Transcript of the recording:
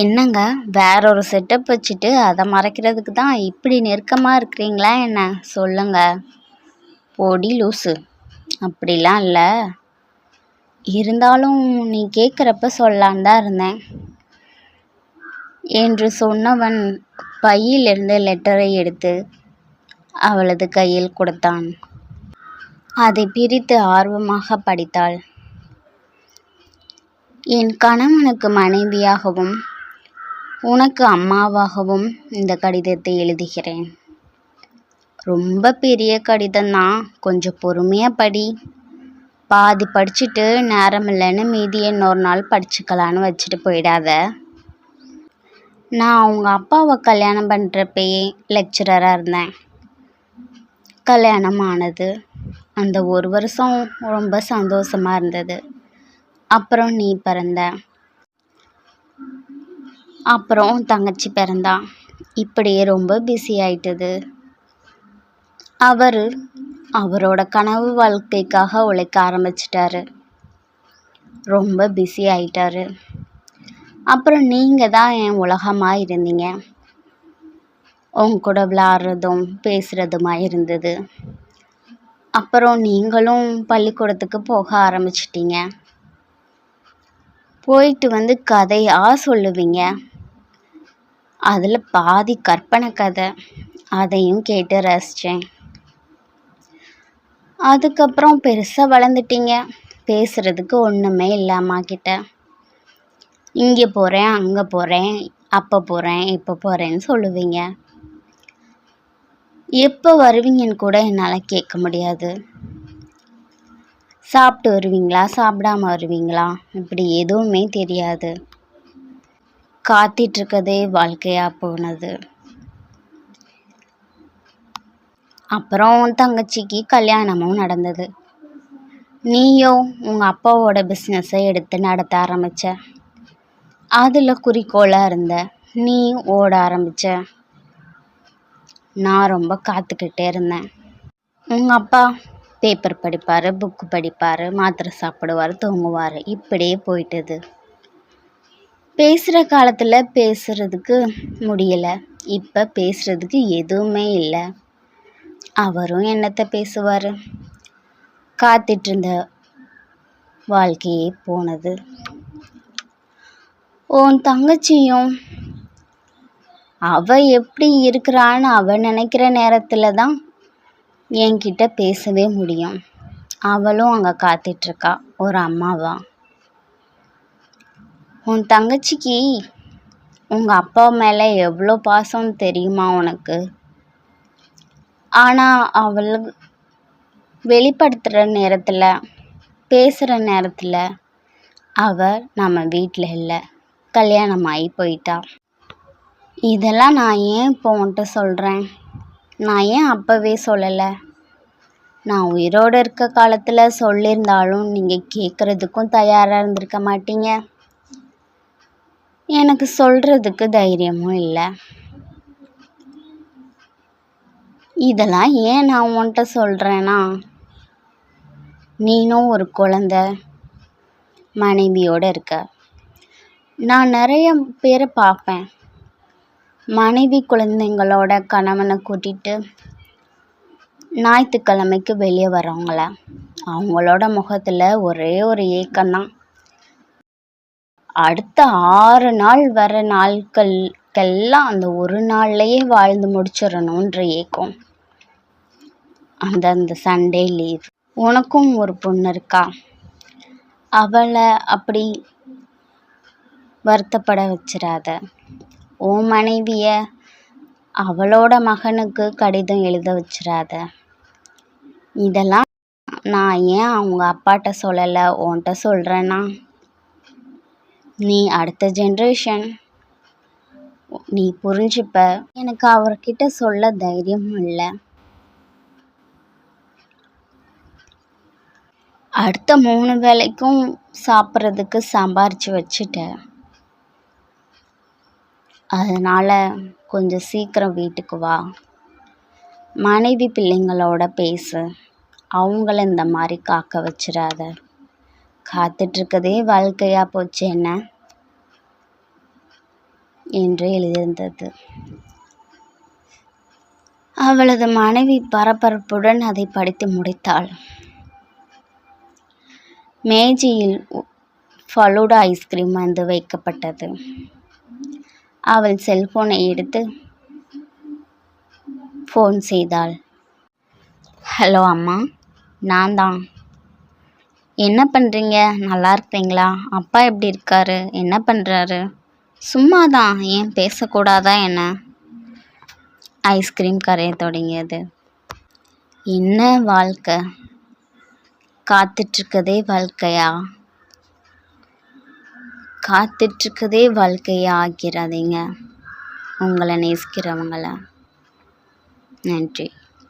என்னங்க? வேற ஒரு செட்டப் வச்சுட்டு அதை மறைக்கிறதுக்கு தான் இப்படி நெருக்கமாக இருக்கிறீங்களா என்ன? சொல்லுங்க. போடி லூசு. அப்படிலாம் இல்லை. இருந்தாலும் நீ கேட்குறப்ப சொல்லான் தான் இருந்தேன். என்று சொன்னவன் பையிலிருந்து லெட்டரை எடுத்து அவளது கையில் கொடுத்தான். அதை பிரித்து ஆர்வமாக படித்தாள். என் கணவனுக்கு மனைவியாகவும் உனக்கு அம்மாவாகவும் இந்த கடிதத்தை எழுதுகிறேன். ரொம்ப பெரிய கடிதம்தான் கொஞ்சம் பொறுமையாக படி. பாதி படிச்சுட்டு நேரம் இல்லைன்னு மீதி இன்னொரு நாள் படிச்சுக்கலான்னு வச்சுட்டு போயிடாத. நான் அவங்க அப்பாவை கல்யாணம் பண்ணுறப்பயே லெக்சரராக இருந்தேன். கல்யாணம் ஆனது. அந்த ஒரு வருஷம் ரொம்ப சந்தோஷமாக இருந்தது. அப்புறம் நீ பிறந்த அப்புறம் தங்கச்சி பிறந்தா. இப்படியே ரொம்ப பிஸி ஆயிட்டது. அவர் அவரோட கனவு வாழ்க்கைக்காக உழைக்க ஆரம்பிச்சிட்டாரு. ரொம்ப பிஸி ஆயிட்டாரு. அப்புறம் நீங்கள் தான் என் உலகமாக இருந்தீங்க. உங்க கூட விளாட்றதும் பேசுகிறதுமா இருந்தது. அப்புறம் நீங்களும் பள்ளிக்கூடத்துக்கு போக ஆரம்பிச்சிட்டீங்க. போயிட்டு வந்து கதையாக சொல்லுவீங்க? அதில் பாதி கற்பனை கதை. அதையும் கேட்டு ரசித்தேன் அதுக்கப்புறம் பெருசாக வளர்ந்துட்டீங்க. பேசுகிறதுக்கு ஒன்றுமே இல்லாமா கிட்ட இங்கே போகிறேன் அங்கே போகிறேன் அப்போ போகிறேன் இப்போ போகிறேன்னு சொல்லுவீங்க. எப்போ வருவீங்கன்னு கூட என்னால் கேட்க முடியாது. சாப்பிட்டு வருவீங்களா? சாப்பிடாம வருவீங்களா? இப்படி எதுவுமே தெரியாது. காத்திட்ருக்கதே வாழ்க்கையாக போனது. அப்புறம் தங்கச்சிக்கு கல்யாணமும் நடந்தது. நீயோ உங்கள் அப்பாவோட பிஸ்னஸை எடுத்து நடத்த ஆரம்பித்த அதில் குறிக்கோளாக இருந்த நீ ஓட ஆரம்பித்த நான் ரொம்ப காத்துக்கிட்டே இருந்தேன். உங்கள் அப்பா பேப்பர் படிப்பார் புக்கு படிப்பார் மாத்திரை சாப்பிடுவார் தூங்குவார். இப்படியே போயிட்டது. பேசுகிற காலத்தில் பேசுகிறதுக்கு முடியலை. இப்போ பேசுகிறதுக்கு எதுவுமே இல்லை. அவரும் என்னத்தை பேசுவார்? காத்துட்ருந்த வாழ்க்கையே போனது. உன் தங்கச்சியும் அவள் எப்படி இருக்கிறான்னு அவள் நினைக்கிற நேரத்தில் தான் என்கிட்ட பேசவே முடியும். அவளும் அங்கே காத்துட்ருக்கா. ஒரு அம்மாவா? உன் தங்கச்சிக்கு உங்கள் அப்பா மேலே எவ்வளோ பாசம் தெரியுமா உனக்கு? ஆனால் அவள் வெளிப்படுத்துகிற நேரத்தில் பேசுகிற நேரத்தில் அவள் நம்ம வீட்டில் இல்லை. கல்யாணம் ஆகி போயிட்டா. இதெல்லாம் நான் ஏன் இப்போ உன்கிட்ட சொல்கிறேன் நான் ஏன் அப்போவே சொல்லலை? நான் உயிரோடு இருக்க காலத்தில் சொல்லியிருந்தாலும் நீங்கள் கேட்குறதுக்கும் தயாராக இருந்திருக்க மாட்டீங்க. எனக்கு சொல்கிறதுக்கு தைரியமும் இல்லை. இதெல்லாம் ஏன் நான் உன்கிட்ட சொல்கிறேன்னா நீனும் ஒரு குழந்த மனைவியோடு இருக்க. நான் நிறைய பேரை பார்ப்பேன். மனைவி குழந்தைங்களோட கணவனை கூட்டிகிட்டு ஞாயிற்றுக்கிழமைக்கு வெளியே வரவங்கள அவங்களோட முகத்தில் ஒரே ஒரு ஏக்கம்தான். அடுத்த ஆறு நாள் வர நாட்களுக்கெல்லாம் அந்த ஒரு நாள்லையே வாழ்ந்து முடிச்சிடணுன்ற ஏக்கம். அந்த அந்த சண்டே லீவ் உனக்கும் ஒரு பொண்ணு இருக்கா? அவளை அப்படி வருத்தப்பட வச்சிடாத உன் மனைவிய அவளோட மகனுக்கு கடிதம் எழுத வச்சிடாத இதெல்லாம் நான் ஏன் அவங்க அப்பாட்ட சொல்லலை உன்கிட்ட சொல்கிறேன்னா நீ அடுத்த ஜென்ரேஷன் நீ புரிஞ்சுப்ப. எனக்கு அவர்கிட்ட சொல்ல தைரியம் இல்லை. அடுத்த மூணு வேளைக்கும் சாப்பிட்றதுக்கு சம்பாரித்து வச்சுட்டேன் அதனால் கொஞ்சம் சீக்கிரம் வீட்டுக்கு வா. மனைவி பிள்ளைங்களோட பேசு. அவங்கள இந்த மாதிரி காக்க வச்சிடாத காத்துட்ருக்கதே வாழ்க்கையாக போச்சு என்ன? என்று எழுதியிருந்தது அவளது மனைவி பரபரப்புடன் அதை படித்து முடித்தாள். மேஜையில் ஃபலூடா ஐஸ்கிரீம் வந்து வைக்கப்பட்டது. அவள் செல்போனை எடுத்து ஃபோன் செய்தாள். ஹலோ அம்மா நான் தான். என்ன பண்ணுறீங்க நல்லா இருக்கீங்களா? அப்பா எப்படி இருக்காரு? என்ன பண்ணுறாரு சும்மா தான் ஏன் பேசக்கூடாதா என்ன? ஐஸ்கிரீம் கரைய தொடங்கியது. என்ன வாழ்க்கை? காத்துட்ருக்கதே வாழ்க்கையா? காத்துட்ருக்கதே வாழ்க்கையா ஆக்கிறாதீங்க உங்களை நேசிக்கிறவங்கள. நன்றி.